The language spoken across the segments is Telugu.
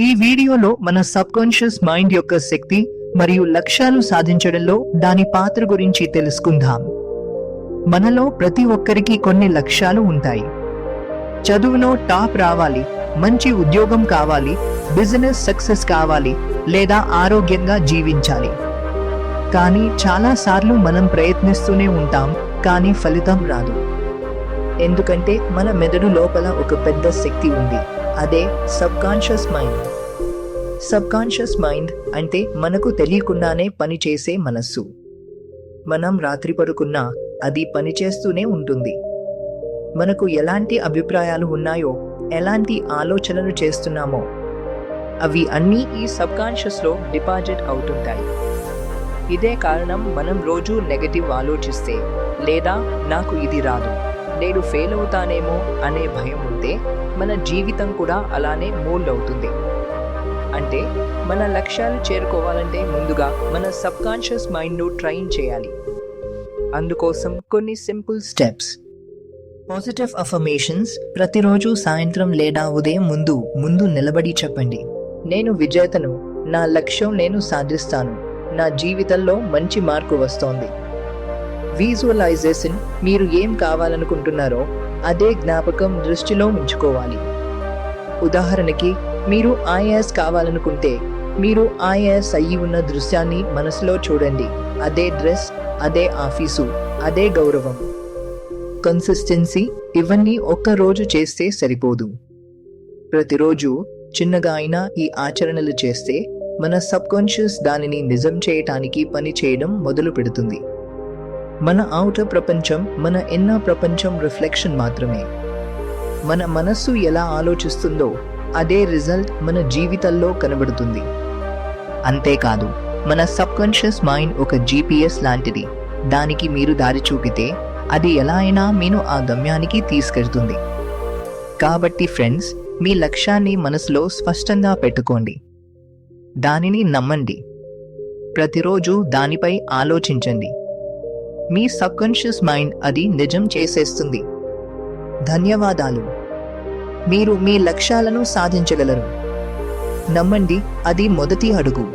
ఈ వీడియోలో మన సబ్ కాన్షియస్ మైండ్ యొక్క శక్తి మరియు లక్ష్యాలు సాధించడంలో దాని పాత్ర గురించి తెలుసుకుందాం. మనలో ప్రతి ఒక్కరికి కొన్ని లక్ష్యాలు ఉంటాయి. చదువులో టాప్ రావాలి మంచి ఉద్యోగం కావాలి బిజినెస్ సక్సెస్ కావాలి లేదా ఆరోగ్యంగా జీవించాలి. కానీ చాలాసార్లు మనం ప్రయత్నిస్తూనే ఉంటాం కానీ ఫలితం రాదు. ఎందుకంటే మన మెదడు లోపల ఒక పెద్ద శక్తి ఉంది. అదే సబ్కాన్షియస్ మైండ్. సబ్కాన్షియస్ మైండ్ అంటే మనకు తెలియకుండానే పనిచేసే మనస్సు. మనం రాత్రి పడుకున్నా అది పనిచేస్తూనే ఉంటుంది. మనకు ఎలాంటి అభిప్రాయాలు ఉన్నాయో ఎలాంటి ఆలోచనలు చేస్తున్నామో అవి అన్నీ ఈ సబ్కాన్షియస్లో డిపాజిట్ అవుతుంటాయి. ఇదే కారణం మనం రోజు నెగటివ్ ఆలోచిస్తే లేదా నాకు ఇది రాదు. నేను ఫెయిల్ అవుతానేమో అనే భయం ఉంటే మన జీవితం కూడా అలానే మోల్డ్ అవుతుంది అంటే మన లక్ష్యాలు చేరుకోవాలంటే ముందుగా మన సబ్కాన్షియస్ మైండ్ను ట్రైన్ చేయాలి. అందుకోసం కొన్ని సింపుల్ స్టెప్స్. పాజిటివ్ అఫర్మేషన్స్ ప్రతిరోజు సాయంత్రం లేదా ఉదయం ముందు ముందు నిలబడి చెప్పండి. నేను విజేతను. నా లక్ష్యం నేను సాధిస్తాను. నా జీవితంలో మంచి మార్పు వస్తోంది. విజువలైజేషన్ మీరు ఏం కావాలనుకుంటున్నారో అదే జ్ఞాపకం దృష్టిలో ఉంచుకోవాలి. ఉదాహరణకి మీరు ఐఏఎస్ కావాలనుకుంటే మీరు ఐఏఎస్ అయ్యి ఉన్న దృశ్యాన్ని మనసులో చూడండి. అదే డ్రెస్ అదే ఆఫీసు అదే గౌరవం. కన్సిస్టెన్సీ ఇవన్నీ ఒక్క రోజు చేస్తే సరిపోదు. ప్రతిరోజు చిన్నగా అయినా ఈ ఆచరణలు చేస్తే మన సబ్కాన్షియస్ దానిని నిజం చేయటానికి పని చేయడం మొదలు పెడుతుంది మన ఔటర్ ప్రపంచం మన ఎన్న ప్రపంచం రిఫ్లెక్షన్ మాత్రమే. మన మనస్సు ఎలా ఆలోచిస్తుందో అదే రిజల్ట్ మన జీవితంలో కనబడుతుంది. అంతేకాదు మన సబ్కాన్షియస్ మైండ్ ఒక జీపీఎస్ లాంటిది. దానికి మీరు దారి చూపితే అది ఎలా అయినా మీను ఆ గమ్యానికి తీసుకెళ్తుంది. కాబట్టి ఫ్రెండ్స్ మీ లక్ష్యాన్ని మనసులో స్పష్టంగా పెట్టుకోండి. దానిని నమ్మండి. ప్రతిరోజు దానిపై ఆలోచించండి. మీ సబ్కాన్షియస్ మైండ్ అది నిజం చేసేస్తుంది. ధన్యవాదాలు. మీరు మీ లక్ష్యాలను సాధించగలరు. నమ్మండి అది మొదటి అడుగు.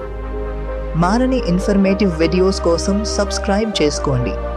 మారని ఇన్ఫర్మేటివ్ వీడియోస్ కోసం సబ్స్క్రైబ్ చేసుకోండి.